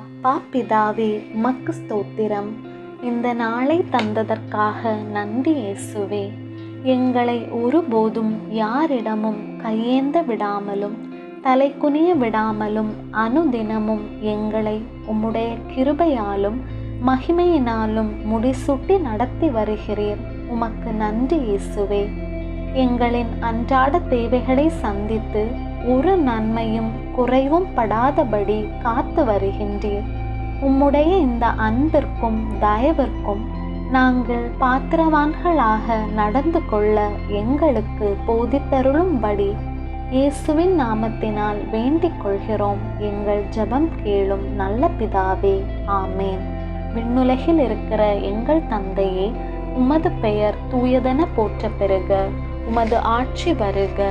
அப்பா பிதாவே உமக்கு ஸ்தோத்திரம். இந்த நாளை தந்ததற்காக நன்றி இயேசுவே. எங்களை ஒருபோதும் யாரிடமும் கையேந்த விடாமலும் தலைக்குனிய விடாமலும் அனுதினமும் எங்களை உம்முடைய கிருபையாலும் மகிமையினாலும் முடிசூட்டி நடத்தி வருகிறீர். உமக்கு நன்றி இயேசுவே. எங்களின் அன்றாட தேவைகளை சந்தித்து ஒரு நன்மையும் குறைவும் படாதபடி காத்து வருகின்றீர். உம்முடைய இந்த அன்பிற்கும் தயவிற்கும் நாங்கள் பாத்திரவான்களாக நடந்து கொள்ள எங்களுக்கு போதித்தருளும்படி இயேசுவின் நாமத்தினால் வேண்டிக் கொள்கிறோம். எங்கள் ஜெபம் கேளும் நல்ல பிதாவே ஆமேன். விண்ணுலகில் இருக்கிற எங்கள் தந்தையே உமது பெயர் தூயதென போற்ற பெறுக. உமது ஆட்சி வருக.